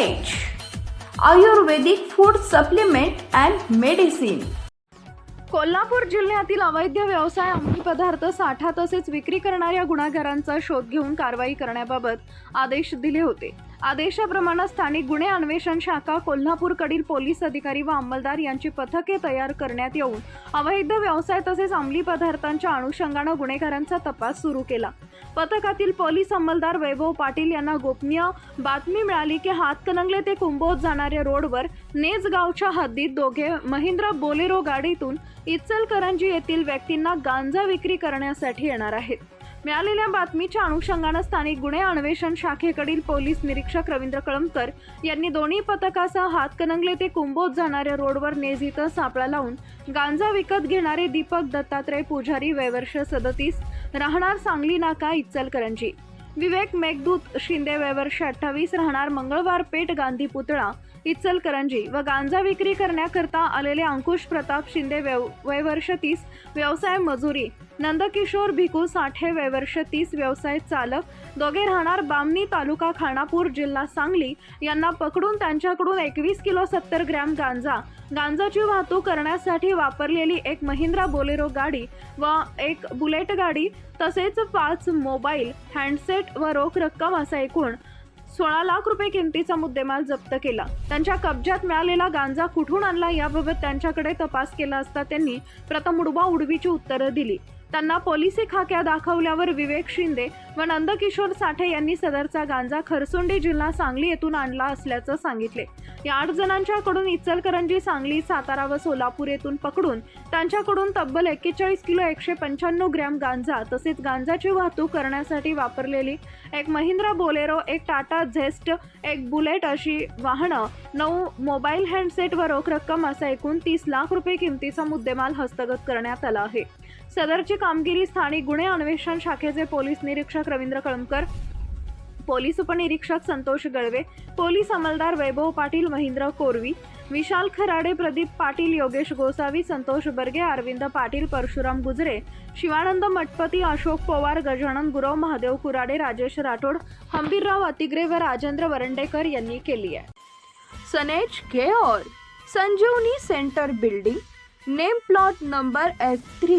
Ayurvedic food supplement and medicine Kolhapur जिल्ह्यातील अवैध व्यवसाय अंमली पदार्थ साठा तसेच विक्री करणाऱ्या गुन्हेगारांचा शोध घेऊन कारवाई करण्याबाबत आदेश दिले होते. आदेशाप्रमाणे स्थानिक गुन्हे अन्वेषण शाखा कोल्हापूरकडील पोलीस अधिकारी व अंमलदार यांची पथके तयार करण्यात येऊन अवैध व्यवसाय तसेच अंमली पदार्थांच्या अनुषंगानं गुन्हेगारांचा तपास सुरू केला. पथकातील पोलीस अंमलदार वैभव पाटील यांना गोपनीय बातमी मिळाली की हातकणंगले ते कुंभोज जाणाऱ्या रोडवर नेज गावच्या हद्दीत दोघे महिंद्रा बोलेरो गाडीतून इचलकरंजी येथील व्यक्तींना गांजा विक्री करण्यासाठी येणार आहेत. मिळालेल्या बातमीच्या अनुषंगानं स्थानिक गुन्हे अन्वेषण शाखेकडील पोलीस निरीक्षक रवींद्र कळमकर यांनी दोन्ही पथकासह हातकणंगले ते कुंभोज जाणाऱ्या रोडवर नेज इथं सापळा लावून गांजा विकत घेणारे दीपक दत्तात्रय पुजारी वयवर्ष सदतीस राहणार सांगली नाका इचलकरंजी. विवेक मेघदूत शिंदे वयवर्ष अठ्ठावीस राहणार मंगळवार पेठ गांधी पुतळा इचलकरंजी व गांजा विक्री करण्याकरता आलेले अंकुश प्रताप शिंदे व्यव वयवर्ष तीस व्यवसाय मजुरी नंदकिशोर भिकू साठे वयवर्ष तीस व्यवसाय चालक दोघे राहणार बामणी तालुका खानापूर जिल्हा सांगली यांना पकडून त्यांच्याकडून एकवीस किलो सत्तर ग्रॅम गांजा गांजाची वाहतूक करण्यासाठी वापरलेली एक महिंद्रा बोलेरो गाडी व एक बुलेट गाडी तसेच पाच मोबाईल हँडसेट व रोख रक्कम असा एकूण सोळा लाख रुपये किमतीचा मुद्देमाल जप्त केला. त्यांच्या कब्जात मिळालेला गांजा कुठून आणला याबाबत त्यांच्याकडे तपास केला असता त्यांनी प्रथम उडवा उडवीची उत्तरं दिली. त्यांना पोलिसी खाक्या दाखवल्यावर विवेक शिंदे व नंदकिशोर साठे यांनी सदरचा गांजा खरसुंडी जिल्हा सांगली येथून आणला असल्याचं सांगितले. या आठ जणांच्याकडून इचलकरंजी सांगली सातारा व सोलापूर येथून पकडून त्यांच्याकडून तब्बल एक्केचाळीस किलो एकशे पंच्याण्णव ग्रॅम गांजा तसेच गांजाची वाहतूक करण्यासाठी वापरलेली एक महिंद्रा बोलेरो एक टाटा झेस्ट एक बुलेट अशी वाहनं नऊ मोबाईल हँडसेट व रोख रक्कम असा एकूण तीस लाख रुपये किमतीचा मुद्देमाल हस्तगत करण्यात आला आहे. सदरची कामगिरी स्थानिक गुन्हे अन्वेषण शाखेचे पोलीस निरीक्षक रवींद्र कळमकर पोलीस उपनिरीक्षक संतोष गळवे पोलीस अंमलदार वैभव पाटील महेंद्र कोरवी विशाल खराडे प्रदीप पाटील योगेश गोसावी संतोष बर्गे अरविंद पाटील परशुराम गुजरे शिवानंद मठपती अशोक पवार गजानन गुरव महादेव कुराडे राजेश राठोड हंबीरराव अतिग्रे व राजेंद्र वरंडेकर यांनी केली आहे. सनेज घेओर Sanjeevani centre building name plot number F three